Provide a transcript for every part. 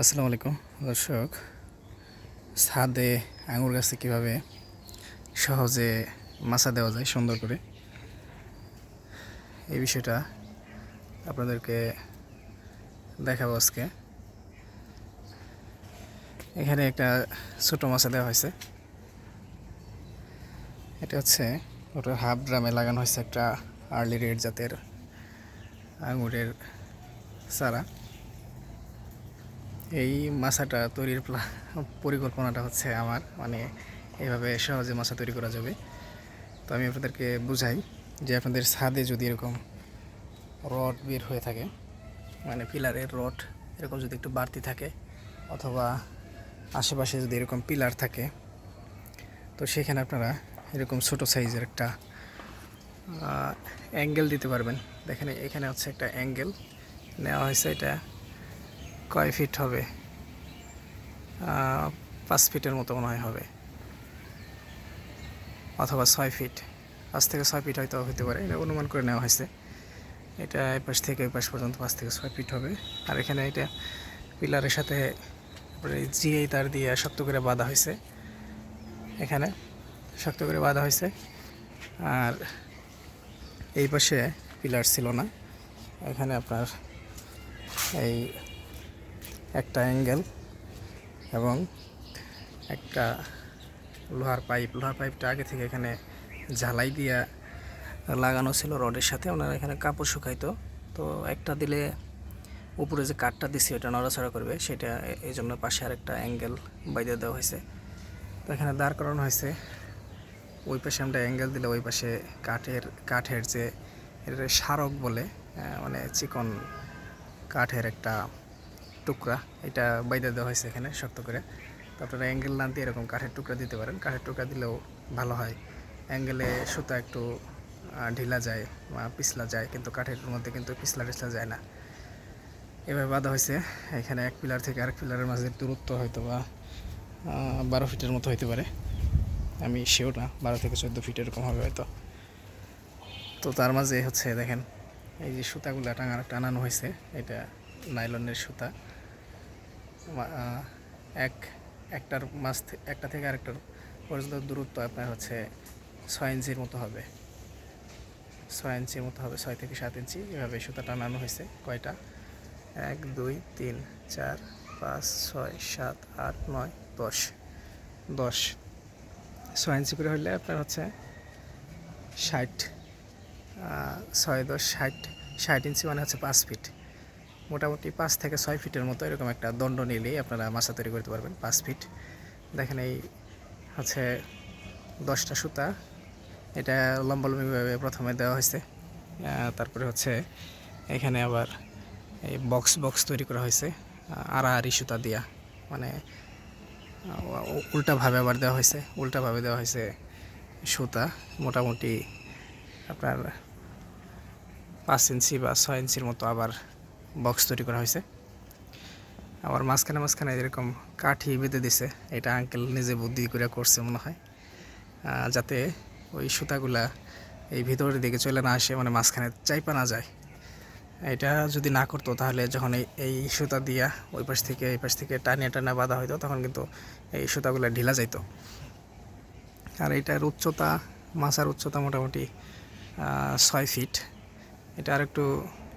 আসসালামু আলাইকুম, দর্শক। ছাদে আঙুর গাছে কীভাবে সহজে মাছা দেওয়া যায় সুন্দর করে, এই বিষয়টা আপনাদেরকে দেখাবো আজকে। এখানে একটা ছোটো মাছা দেওয়া হয়েছে। এটা হচ্ছে ওটা হাফ ড্রামে লাগানো হয়েছে একটা আর্লি রেড জাতের আঙুরের চারা। এই মাছাটা তৈরির পরিকল্পনাটা হচ্ছে আমার মানে এইভাবে সহজে মাছা তৈরি করা যাবে। তো আমি আপনাদেরকে বুঝাই যে আপনাদের ছাদে যদি এরকম রড বের হয়ে থাকে মানে পিলারের রড এরকম যদি একটু বাড়তি থাকে অথবা আশেপাশে যদি এরকম পিলার থাকে, তো সেখানে আপনারা এরকম ছোট সাইজের একটা অ্যাঙ্গেল দিতে পারবেন। দেখেন, এখানে হচ্ছে একটা অ্যাঙ্গেল, নেওয়া হয়েছে এটা কয় ফিট হবে? পাঁচ ফিটের মতো মনে হয় হবে। অথবা ছয় ফিট। পাঁচ থেকে ছয় ফিট হয়তো হতে পারে, এটা অনুমান করে নেওয়া হয়েছে। এটা এই পাশ থেকে ওই পাশ পর্যন্ত পাঁচ থেকে ছয় ফিট হবে। আর এখানে এটা পিলারের সাথে জিএ তার দিয়ে শক্ত করে বাঁধা হয়েছে। এখানে শক্ত করে বাঁধা হয়েছে। আর এই পাশে পিলার ছিল না। এখানে আপনার এই একটা অ্যাঙ্গেল এবং একটা লোহার পাইপ। লোহার পাইপটা আগে থেকে এখানে ঝালাই দিয়া লাগানো ছিল রডের সাথে, ওনারা এখানে কাপড় শুকাইতো। তো একটা দিলে উপরে যে কাঠটা দিছি, ওটা নড়াচড়া করবে, সেটা এই জন্য পাশে আর একটা অ্যাঙ্গেল বাইদে দেওয়া হয়েছে। তো এখানে দাঁড় করানো হয়েছে। ওই পাশে আমরা অ্যাঙ্গেল দিলে ওই পাশে কাঠের কাঠের যে এর স্মারক বলে মানে চিকন কাঠের একটা টুকরা এটা বাইদা দেওয়া হয়েছে এখানে শক্ত করে। তো আপনারা অ্যাঙ্গেল না দিয়ে এরকম কাঠের টুকরা দিতে পারেন। কাঠের টুকরা দিলেও ভালো হয়। অ্যাঙ্গেলে সুতা একটু ঢিলা যায় বা পিছলা যায়, কিন্তু কাঠের মধ্যে কিন্তু পিছলা টিছলা যায় না। এভাবে বাঁধা হয়েছে। এখানে এক পিলার থেকে আরেক পিলারের মাঝে দূরত্ব হয়তো বা বারো ফিটের মতো হতে পারে। আমি সেও না, বারো থেকে চোদ্দ ফিট এরকম হবে হয়তো। তো তার মাঝে হচ্ছে দেখেন, এই যে সুতাগুলো টাঙানো টানানো হয়েছে, এটা নাইলনের সুতা। এক, একটার থে- একটা থেকে আরেকটার পর্যন্ত দূরত্ব আপনার হচ্ছে ছয় ইঞ্চির মতো হবে। ছয় ইঞ্চির মতো হবে, ছয় থেকে সাত ইঞ্চি এভাবে সুতা টানানো হয়েছে কয়টা? এক, দুই, তিন, চার, পাঁচ, ছয়, সাত, আট, নয়, দশ। দশ। ছয় ইঞ্চি করে হলে আপনার হচ্ছে ষাট ছয় দশ, ষাট ষাট ইঞ্চি মানে হচ্ছে পাঁচ ফিট। মোটামুটি পাঁচ থেকে ছয় ফিটের মতো এরকম একটা দণ্ড নিলেই আপনারা মাছা তৈরি করতে পারবেন, পাঁচ ফিট। দেখেন এই হচ্ছে দশটা সুতা। এটা লম্বালম্বিভাবে প্রথমে দেওয়া হয়েছে। তারপরে হচ্ছে এখানে আবার এই বক্স বক্স তৈরি করা হয়েছে, আড়াআড়ি সুতা দিয়া। মানে উল্টাভাবে আবার দেওয়া হয়েছে, উল্টাভাবে দেওয়া হয়েছে সুতা। মোটামুটি আপনার পাঁচ ইঞ্চি বা ছয় ইঞ্চির মতো আবার বক্স তৈরি করা হয়েছে। আবার মাঝখানে মাঝখানে এরকম কাঠি বেঁধে দিছে। এটা আঙ্কেল নিজে বুদ্ধি করে করছে মনে হয়। যাতে ওই সুতাগুলা এই ভিতরের দিকে চলে না আসে মানে মাঝখানে চাইপা না যায়। এটা যদি না করতো, তাহলে যখন এই সুতা দিয়া ওই পাশ থেকে, এই পাশ থেকে টানিয়ে টানা বাঁধা হইতো, তখন কিন্তু এই সুতাগুলো ঢিলা যাইতো। আর এটার উচ্চতা, মাছার উচ্চতা মোটামুটি ছয় ফিট এটা আর একটু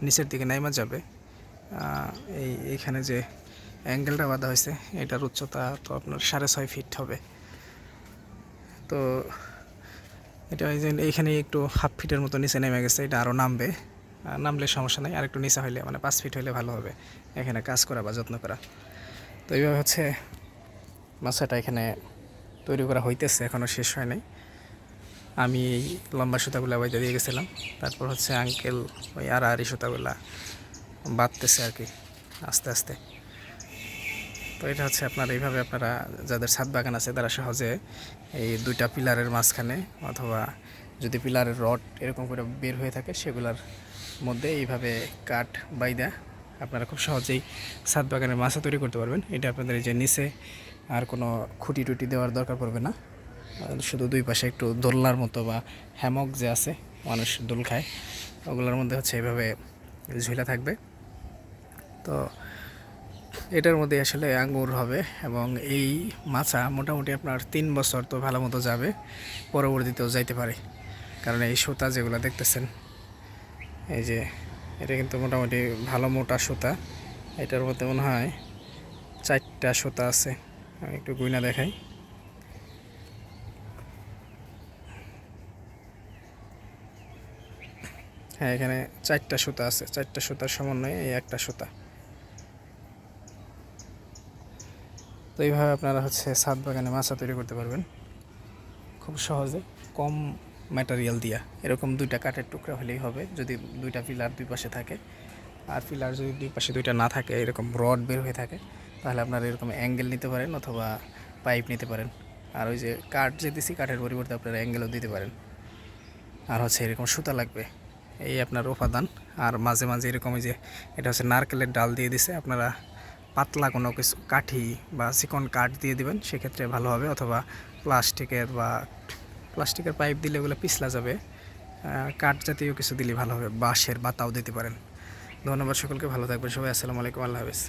নিচের দিকে নাইমা যাবে। এই এইখানে যে অ্যাঙ্গেলটা বাঁধা হয়েছে, এটার উচ্চতা তো আপনার সাড়ে ছয় ফিট হবে। তো এটা এই যে এইখানে একটু হাফ ফিটের মতো নিচে নেমে গেছে, এটা আরও নামবে। নামলে সমস্যা নাই আর একটু নিচে হইলে মানে পাঁচ ফিট হইলে ভালো হবে। এখানে কাজ করা বা যত্ন করা। তো এইভাবে হচ্ছে মাছাটা এখানে তৈরি করা হইতেছে এখনও শেষ হয় নাই। আমি এই লম্বা সুতাগুলো বাইতে দিয়ে গেছিলাম, তারপর হচ্ছে আঙ্কেল ওই আড়াআড়ি সুতাগুলা বাঁধতেছে আর কি, আস্তে আস্তে। তো এটা হচ্ছে আপনার, এইভাবে আপনারা যাদের ছাদ বাগান আছে তারা সহজে এই দুইটা পিলারের মাঝখানে অথবা যদি পিলারের রড এরকম করে বের হয়ে থাকে সেগুলোর মধ্যে এইভাবে কাঠ বাইদা আপনারা খুব সহজেই ছাদ বাগানের মাছা তৈরি করতে পারবেন। এটা আপনাদের এই যে নিচে আর কোনো খুঁটি টুটি দেওয়ার দরকার পড়বে না। শুধু দুই পাশে একটু দোলনার মতো বা হ্যামক যে আছে, মানুষ দোল খায়, ওগুলোর মধ্যে হচ্ছে এইভাবে ঝুলা থাকবে। তো এটার মধ্যে আসলে আঙ্গুর হবে এবং এই মাছা মোটামুটি আপনার তিন বছর তো ভালো মতো যাবে, পরবর্তীতেও যাইতে পারে। কারণ এই সুতা যেগুলো দেখতেছেন, এই যে এটা কিন্তু মোটামুটি ভালো মোটা সুতা। এটার মধ্যে মনে হয় চারটা সুতা আছে, আমি একটু গুইনা দেখাই। হ্যাঁ এখানে চারটা সুতা আছে, চারটা সুতার সমন্বয়ে এই একটা সুতা। তো এইভাবে আপনারা হচ্ছে ছাদ বাগানে মাছা তৈরি করতে পারবেন। খুব সহজে কম ম্যাটেরিয়াল দিয়া। এরকম দুইটা কাঠের টুকরা হলেই হবে, যদি দুইটা পিলার দুই পাশে থাকে। আর পিলার যদি দুই পাশে দুইটা না থাকে, এরকম রড বের হয়ে থাকে, তাহলে আপনারা এরকম অ্যাঙ্গেল নিতে পারেন অথবা পাইপ নিতে পারেন। আর ওই যে কাঠ যে দিছি, কাঠের পরিবর্তে আপনারা অ্যাঙ্গেলও দিতে পারেন। আর হচ্ছে এরকম সুতা লাগবে, এই আপনার উপাদান। আর মাঝে মাঝে এরকম যে, এটা হচ্ছে নারকেলের ডাল দিয়ে দিছে, আপনারা পাতলা কোনো কিছু কাঠি বা চিকন কাঠ দিয়ে দিবেন, সেক্ষেত্রে ভালো হবে। অথবা প্লাস্টিকের বা প্লাস্টিকের পাইপ দিলে ওগুলো পিছলা যাবে। কাঠ জাতীয় কিছু দিলে ভালো হবে। বাঁশের বাতাও দিতে পারেন। ধন্যবাদ সকলকে, ভালো থাকবেন সবাই। আসসালামু আলাইকুম, আল্লাহ হাফেজ।